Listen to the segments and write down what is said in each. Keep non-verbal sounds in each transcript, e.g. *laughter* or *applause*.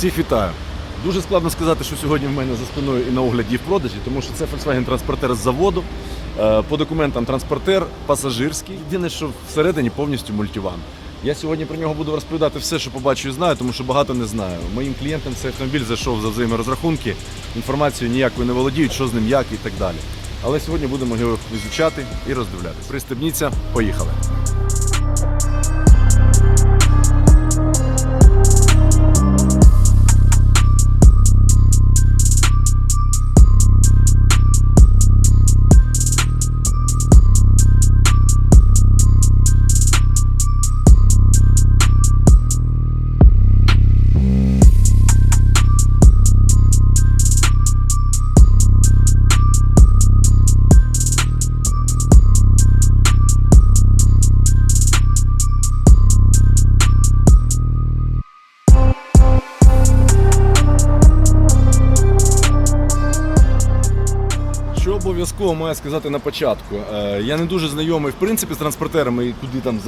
Всіх вітаю. Дуже складно сказати, що сьогодні в мене за спиною і на огляді і в продажі, тому що це Volkswagen транспортер з заводу. Е, По документам транспортер пасажирський. Єдине, що всередині повністю мультиван. Я сьогодні про нього буду розповідати все, що побачу і знаю, тому що багато не знаю. Моїм клієнтам цей автомобіль зайшов за взаєморозрахунки, інформацією ніякою не володіють, що з ним, як і так далі. Але сьогодні будемо його визучати і роздивлятися. Пристебніться, поїхали. Обов'язково маю сказати на початку. Е, Я не дуже знайомий в принципі з транспортерами куди там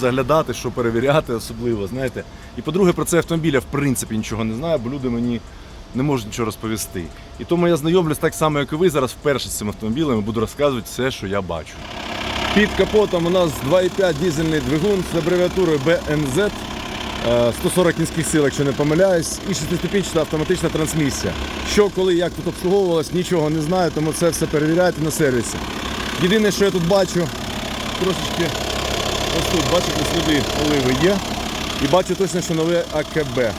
заглядати, що перевіряти особливо, знаєте. І по-друге, про це автомобіля в принципі нічого не знаю, бо люди мені не можуть нічого розповісти. І тому я знайомлюсь так само, як і ви зараз вперше з цим автомобілем і буду розказувати все, що я бачу. Під капотом у нас 2,5 дизельний двигун з абревіатурою BNZ. Е, 140 кінських сил, якщо не помиляюсь, і шестиступінчата автоматична трансмісія. Що, коли, як тут обслуговувалось, нічого не знаю, тому це все перевіряйте на сервісі. Єдине, що я тут бачу, трошечки ось тут, бачите, сліди оливи є. І бачу точно, що нове АКБ.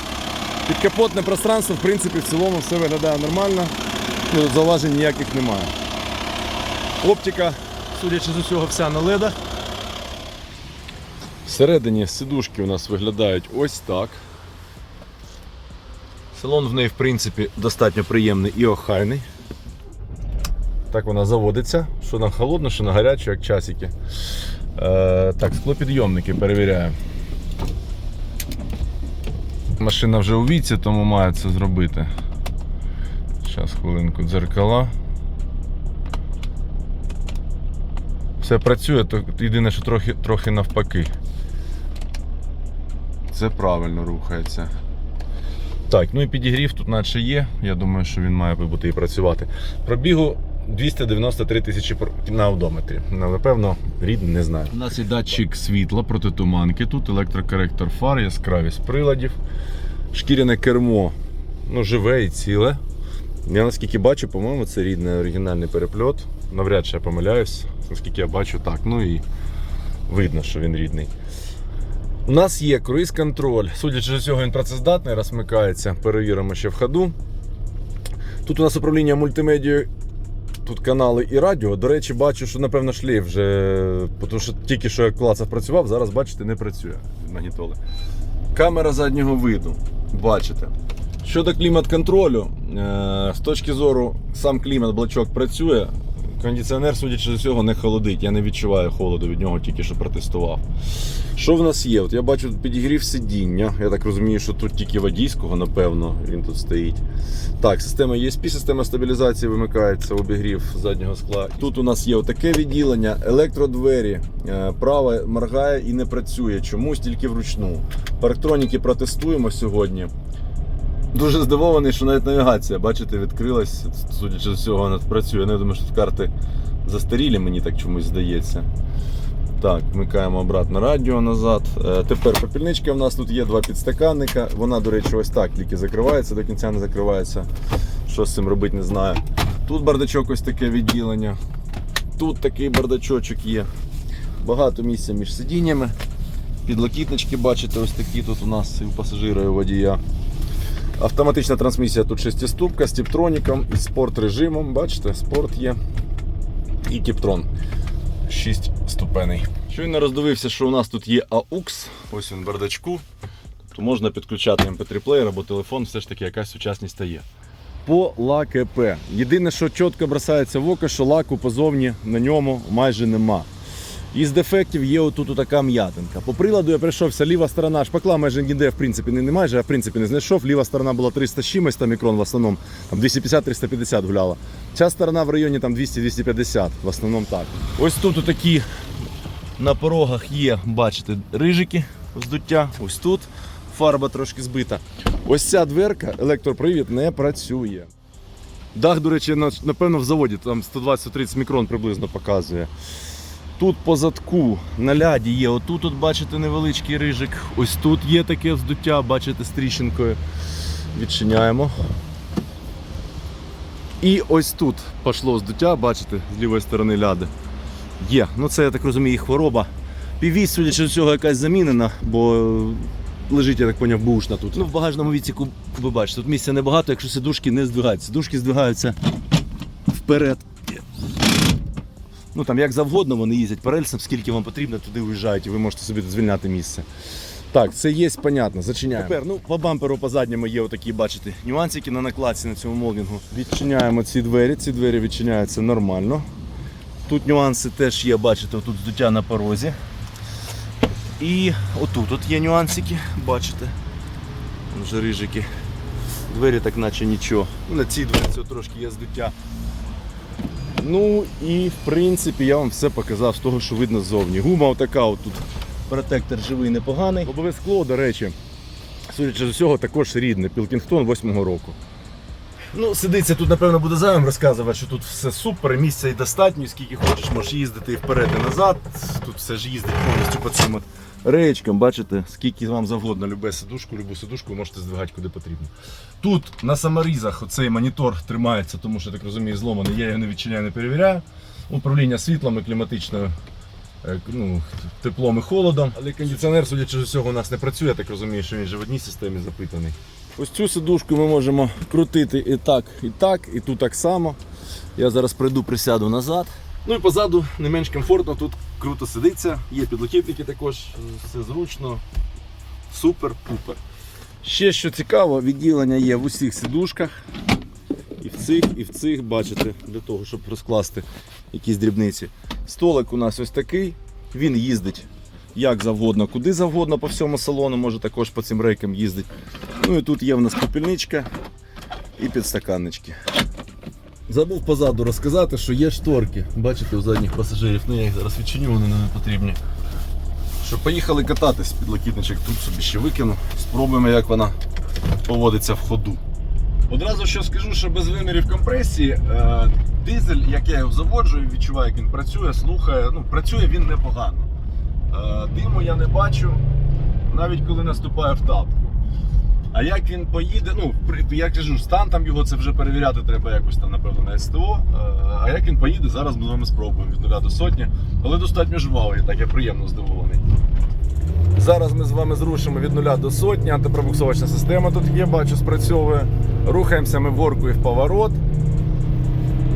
Підкапотне пространство, в принципі, в цілому все виглядає нормально. Ну, зауважень ніяких немає. Оптика, судячи з усього, вся на ледах. Всередині сидушки у нас виглядають ось так. Салон в неї, в принципі, достатньо приємний і охайний. Так вона заводиться, що на холодно, що на гарячу, як часики. Е, так, склопідйомники перевіряю. Машина вже у віці, тому має це зробити. Зараз хвилинку дзеркала. Все працює, то єдине, що трохи, трохи навпаки. Це правильно рухається. Так, ну і підігрів тут наче є. Я думаю, що він має бути і працювати. Пробігу 293 тисячі на одометрі. Але певно, рідний не знаю. У нас є датчик світла проти туманки. Тут електрокоректор фар, яскравість приладів, шкіряне кермо. Ну, живе і ціле. Я наскільки бачу, по-моєму, це рідний оригінальний перепльот. Навряд чи я помиляюсь, наскільки я бачу, так. Ну і видно, що він рідний. У нас є круїз-контроль. Судячи з цього, він працездатний, розмикається. Перевіримо ще в ходу. Тут у нас управління мультимедією, тут канали і радіо. До речі, бачу, що напевно шлейф вже. Тому що тільки що я клацав працював, зараз бачите, не працює магнітоли. Камера заднього виду. Бачите. Щодо клімат-контролю, е, з точки зору сам клімат блочок працює. Кондиціонер, судячи з усього, не холодить. Я не відчуваю холоду від нього, тільки що протестував. Що в нас є? От я бачу підігрів сидіння. Я так розумію, що тут тільки водійського, напевно, він тут стоїть. Так, система ESP, система стабілізації вимикається, обігрів заднього скла. Тут у нас є отаке відділення, електродвері. Е, Права моргає і не працює. Чомусь тільки вручну. Парктроніки протестуємо сьогодні. Дуже здивований, що навіть навігація, бачите, відкрилась, судячи з всього, вона працює. Я думаю, що тут карти застарілі, мені так чомусь здається. Так, вмикаємо обратно радіо назад. Е, тепер попільничка в нас тут є два підстаканника. Вона, до речі, ось так тільки закривається, до кінця не закривається. Що з цим робити, не знаю. Тут бардачок ось таке відділення. Тут такий бардачочок є. Багато місця між сидіннями. Підлокітнички, бачите, ось такі тут у нас і у пасажира, і у водія. Автоматична трансмісія тут шестиступка з тіптроніком і спорт режимом. Бачите, спорт є. І тіптрон. 6 ступеней. Щойно роздивився, що у нас тут є AUX, ось він в бардачку. То можна підключати MP3 плеєр або телефон, все ж таки якась сучасність стає. По ЛАКП. Єдине, що чітко бросається в око, що лаку позовні на ньому майже нема. Із дефектів є отут така м'ятинка. По приладу я прийшовся, ліва сторона, шпакла майже ніде в принципі не, не майже, а в принципі не знайшов. Ліва сторона була 300 з чимось, там мікрон в основному, там 250-350 гуляла. Ця сторона в районі там 200-250, в основному так. Ось тут такі на порогах є, бачите, рижики, вздуття, ось тут. фарба трошки збита. Ось ця дверка, електропривід не працює. Дах, до речі, напевно, в заводі, там 120-130 мікрон приблизно показує. Тут по задку на ляді є, отут, от, бачите, невеличкий рижик. Ось тут є таке вздуття, бачите, з тріщинкою. Відчиняємо. І ось тут пішло вздуття, бачите, з лівої сторони ляди. Є. Ну це, я так розумію, хвороба. Піввісь, судячи з цього, якась замінена, бо е, лежить, я так поняв, бушна тут. Ну, в багажному відсіку, ви бачите, тут місця небагато, якщо сидушки не здвигаються. Сидушки здвигаються вперед. Ну там як завгодно вони їздять по рельсам, скільки вам потрібно, туди виїжджають, і ви можете собі звільняти місце. Так, це є, понятно, зачиняємо. Тепер, ну, по бамперу по задньому є отакі, бачите, нюансики на накладці на цьому молдингу. Відчиняємо ці двері, ці двері відчиняються нормально. Тут нюанси теж є, бачите, тут здуття на порозі. І отут от є нюансики, бачите. Вже рижики. Двері так наче нічого. Ну, на цій дверці трошки є здуття. Ну і в принципі я вам все показав з того, що видно ззовні. Гума отака от тут. Протектор живий непоганий. Лобове скло, до речі, судячи з усього, також рідне. Пілкінгтон 8-го року. Ну, сидиться тут, напевно, буде зайвим розказувати, що тут все супер, місця і достатньо, скільки хочеш, можеш їздити і вперед, і назад. Тут все ж їздить повністю по цим от речкам, бачите, скільки вам завгодно, любе сидушку, любу сидушку ви можете здвигати куди потрібно. Тут на саморізах оцей монітор тримається, тому що так розумію, зломаний. Я його не відчиняю, не перевіряю. Управління світлом і кліматичною е, ну, теплом і холодом. Але кондиціонер, судячи з усього, у нас не працює, я так розумію, що він же в одній системі запитаний. Ось цю сидушку ми можемо крутити і так, і так, і тут так само. Я зараз прийду, присяду назад. Ну і позаду не менш комфортно, тут круто сидиться, є підлокітники також, все зручно, супер-пупер. Ще що цікаво, відділення є в усіх сидушках. І в цих, і в цих, бачите, для того, щоб розкласти якісь дрібниці. Столик у нас ось такий, він їздить як завгодно, куди завгодно по всьому салону, може також по цим рейкам їздить. Ну і тут є в нас попільничка і підстаканнички. Забув позаду розказати, що є шторки. Бачите, у задніх пасажирів, ну я їх зараз відчиню, вони не потрібні. Що поїхали кататись, підлокітничок тут собі ще викину. Спробуємо, як вона поводиться в ходу. Одразу що скажу, що без вимірів компресії е, дизель, як я його заводжу, відчуваю, як він працює, слухає, ну працює він непогано. Е, диму я не бачу, навіть коли наступає в тапку. А як він поїде, ну, я кажу, стан там його це вже перевіряти треба якось там, напевно, на СТО. Е, А як він поїде, зараз ми з вами спробуємо від 0 до сотні. Але достатньо жвавий, так я приємно здивований. Зараз ми з вами зрушимо від 0 до сотні. Антипробуксовочна система тут є, бачу, спрацьовує. Рухаємося ми в горку і в поворот.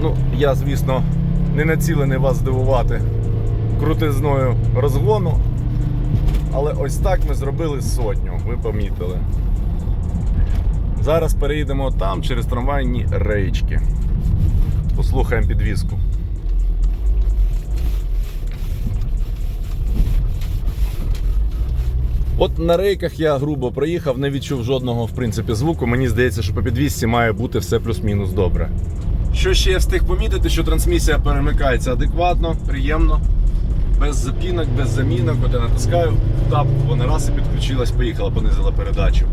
Ну, я, звісно, не націлений вас здивувати крутизною розгону. Але ось так ми зробили сотню, ви помітили. Зараз переїдемо там через трамвайні рейчки. Послухаємо підвізку. От на рейках я грубо проїхав, не відчув жодного в принципі звуку. Мені здається, що по підвізці має бути все плюс-мінус добре. Що ще я встиг помітити, що трансмісія перемикається адекватно, приємно, без запінок, без замінок. От я натискаю, тап, вона раз і підключилась, поїхала, понизила передачу.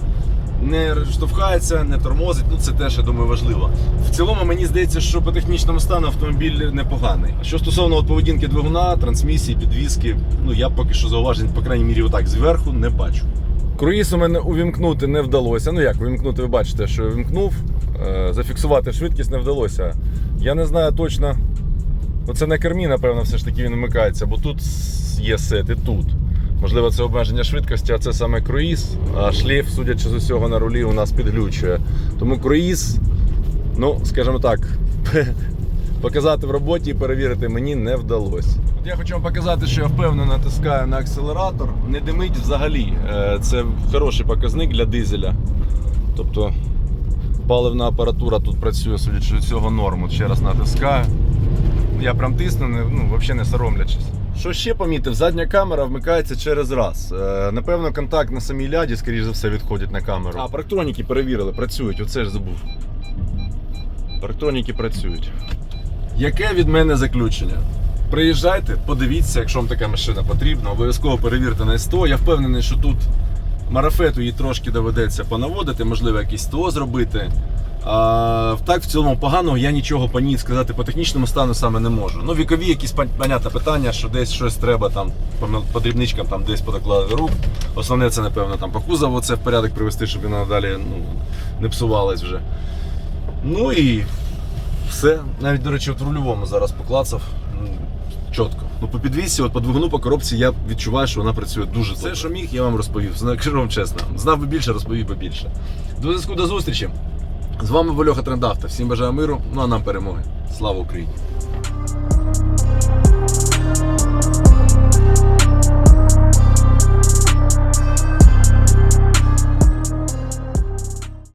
Не штовхається, не тормозить, ну це теж, я думаю, важливо. В цілому мені здається, що по технічному стану автомобіль непоганий. Що стосовно от поведінки двигуна, трансмісії, підвіски, ну я поки що зауважень, по крайній мірі, отак зверху не бачу. Круїз у мене увімкнути не вдалося. Ну як увімкнути, ви бачите, що увімкнув. Е, Зафіксувати швидкість не вдалося. Я не знаю точно. Оце на кермі, напевно, все ж таки він вмикається, бо тут є сет і тут. Можливо, це обмеження швидкості, а це саме круїз, а шлейф, судячи з усього, на рулі у нас підглючує. Тому круїз, ну, скажімо так, *laughs* показати в роботі і перевірити мені не вдалося. От я хочу вам показати, що я впевнено натискаю на акселератор. Не димить взагалі. Е, Це хороший показник для дизеля. Тобто паливна апаратура тут працює, судячи з цього норму. Ще раз натискаю. Я прям тисну, ну, взагалі не соромлячись. Що ще помітив? Задня камера вмикається через раз. Е, напевно, контакт на самій ляді, скоріш за все, відходить на камеру. А, парктроніки перевірили, працюють, оце ж забув. Парктроніки працюють. Яке від мене заключення? Приїжджайте, подивіться, якщо вам така машина потрібна, обов'язково перевірте на СТО. Я впевнений, що тут Марафету її трошки доведеться понаводити, можливо, якийсь ТО зробити. А, так, в цілому поганого я нічого по ній сказати по технічному стану саме не можу. Ну, вікові якісь понятне питання, що десь щось треба там по, дрібничкам там десь подокладати рук. Основне це, напевно, там по кузову це в порядок привести, щоб вона далі ну, не псувалась вже. Ну і все. Навіть, до речі, от в рульовому зараз поклацав. Чітко. Ну, по підвісці, от по двигуну, по коробці я відчуваю, що вона працює дуже добре. Все, що міг, я вам розповів. Кажу вам чесно. Знав би більше, розповів би більше. До зв'язку до зустрічі. З вами Вольоха Трендавто. Всім бажаю миру, ну а нам перемоги. Слава Україні!